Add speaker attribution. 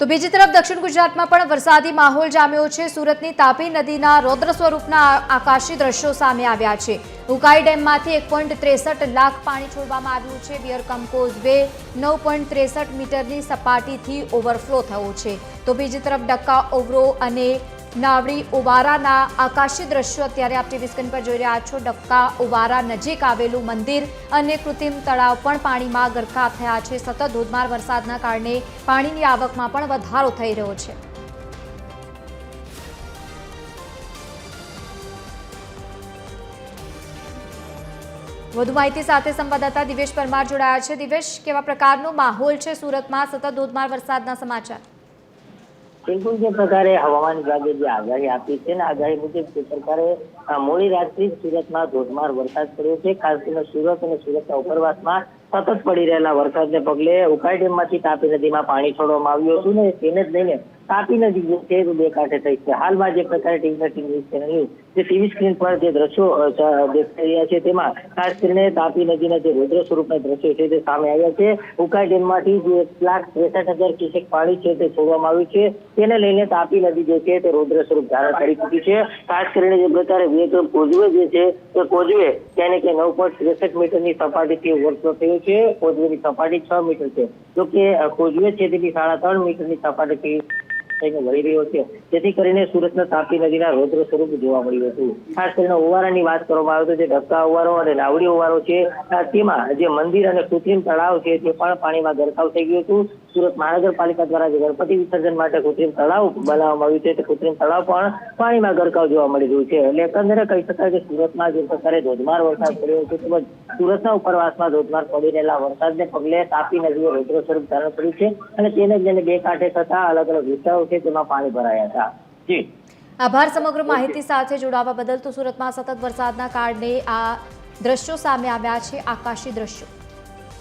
Speaker 1: તો બીજી તરફ દક્ષિણ ગુજરાતમાં પણ વરસાદી માહોલ જામ્યો છે. સુરતની તાપી નદીના રૌદ્ર સ્વરૂપના આકાશી દ્રશ્યો સામે આવ્યા છે. ઉકાઈ ડેમમાંથી એક પોઈન્ટ ત્રેસઠ લાખ પાણી છોડવામાં આવ્યું છે. વિયરકમ કોઝવે નવ પોઈન્ટ ત્રેસઠ મીટરની સપાટીથી ઓવરફ્લો થયો છે. તો બીજી તરફ ડક્કા, ઓવરો અને નાવડી ઉવારાના આકાશી દ્રશ્યો અત્યારે આપ ટીવી સ્ક્રીન પર જોઈ રહ્યા છો. ડક્કા ઉવારા નજીક આવેલું મંદિર અને કૃત્રિમ તળાવ પણ પાણીમાં ગરકાવ થયા છે. સતત ધોધમાર વરસાદના કારણે પાણીની આવકમાં પણ વધારો થઈ રહ્યો છે. વધુ માહિતી સાથે સંવાદદાતા દિવેશ પરમાર જોડાયા છે. દિવેશ, કેવા પ્રકારનો માહોલ છે સુરતમાં? સતત ધોધમાર વરસાદના સમાચાર.
Speaker 2: બિલકુલ જે પ્રકારે હવામાન વિભાગે જે આગાહી આપી છે ને આગાહી મુજબ જે પ્રકારે મોડી રાત્રિ સુરતમાં ધોધમાર વરસાદ પડ્યો છે. ખાસ કરીને સુરત અને સુરતના ઉપરવાસમાં સતત પડી રહેલા વરસાદને પગલે ઉકાઈ ડેમમાંથી તાપી નદીમાં પાણી છોડવામાં આવ્યું હતું ને તેને જ લઈને તાપી નદી છે બે કાંઠે થઈ છે. હાલમાં જે પ્રકારે ટીવી ચેનલની જે ટીવી સ્ક્રીન પર જે દ્રશ્યો દેખાઈ રહ્યા છે તેમાં ખાસ કરીને તાપી નદીના જે રૌદ્ર સ્વરૂપના દ્રશ્યો છે તે સામે આવ્યા છે. ઉકાઈ ડેમમાંથી જે એક લાખ ત્રેસઠ હજાર ક્યુસેક પાણી છે તે છોડવામાં આવ્યું છે. તેને લઈને તાપી નદી જે છે તે રૌદ્ર સ્વરૂપ ધારણ કરી ચૂકી છે. ખાસ કરીને જે પ્રકારે વિક્રમ કોઝવે જે છે તે કોઝવે તેને કે નવ પોઈન્ટ ત્રેસઠ મીટરની સપાટીથી ઓવરફ્લો થયો છે. કોઝવેની સપાટી છ મીટર છે. જો કે અ, કોઝવે છે તેની સાડા ત્રણ મીટરની સપાટીથી થઈને વળી રહ્યો છે. જેથી કરીને સુરતના તાપી નદીના રૌદ્ર સ્વરૂપ જોવા મળ્યું હતું. ખાસ કરીને ઓવારાની વાત કરવામાં આવે તો જે ધક્કા ઓવારો અને નાવડી ઓવારો છે તેમાં જે મંદિર અને કૃત્રિમ તળાવ છે તે પણ પાણીમાં ગરકાવ થઈ ગયું હતું. સુરત મહાનગરપાલિકા દ્વારા જે ગણપતિ વિસર્જન માટે કૃત્રિમ તળાવ બનાવવામાં આવ્યું છે તે કૃત્રિમ તળાવ પણ પાણીમાં ગરકાવ જોવા મળી રહ્યું છે. એટલે એકંદરે કહી શકાય કે સુરતમાં જે પ્રકારે ધોધમાર વરસાદ પડ્યો છે તેમજ સુરતના ઉપરવાસમાં ધોધમાર પડી રહેલા વરસાદને પગલે તાપી નદીએ રૌદ્ર સ્વરૂપ ધારણ કર્યું છે અને તેને જેને બે કાંઠે થતા અલગ અલગ વિસ્તારો છે તેમાં પાણી ભરાયા હતા. જી.
Speaker 1: આભાર સમગ્ર માહિતી સાથે જોડાવા બદલ તો સુરતમાં સતત વરસાદના કારણે આ દ્રશ્યો સામે આવ્યા છે આકાશી દ્રશ્યો.